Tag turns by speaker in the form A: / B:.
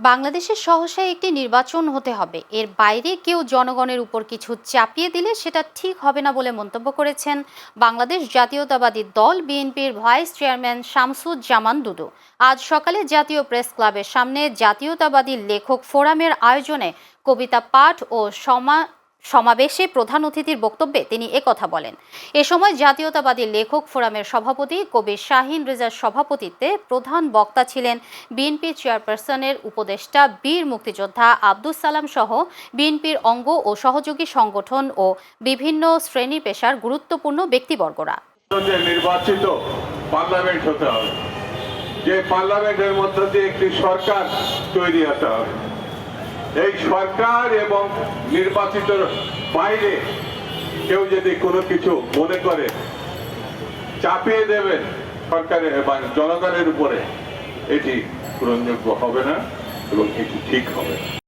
A: বাংলাদেশের সহসায় একটি নির্বাচন হতে হবে। এর বাইরে কেউ জনগণের উপর কিছু চাপিয়ে দিলে সেটা ঠিক হবে না বলে মন্তব্য করেছেন বাংলাদেশ জাতীয়তাবাদী দল বিএনপির ভাইস চেয়ারম্যান শামসুজ্জামান দুদু। আজ সকালে জাতীয় প্রেস ক্লাবের সামনে জাতীয়তাবাদী লেখক ফোরামের আয়োজনে কবিতা পাঠ ও সমা সমাবেশে প্রধান অতিথির বক্তব্যে তিনি একথা বলেন। এ সময় জাতীয়তাবাদী লেখক ফোরামের সভাপতি কবি শাহিন রেজার সভাপতিত্বে প্রধান বক্তা ছিলেন বিএনপি চেয়ারপারসনের উপদেষ্টা, বীর মুক্তিযোদ্ধা আব্দুস সালাম সহ বিএনপির অঙ্গ ও সহযোগী সংগঠন ও বিভিন্ন শ্রেণি পেশার গুরুত্বপূর্ণ ব্যক্তিবর্গরা।
B: নির্বাচিত পার্লামেন্ট হতে হবে। যে পার্লামেন্টের মধ্য দিয়ে একটি সরকার তৈরি হতে হবে। এই সরকার এবং নির্বাচিত বাইরে কেউ যদি কোনো কিছু মনে করে, চাপিয়ে দেবে সরকারের এবং জনগণের উপরে, এটি গ্রহণযোগ্য হবে না এবং এটি ঠিক হবে না।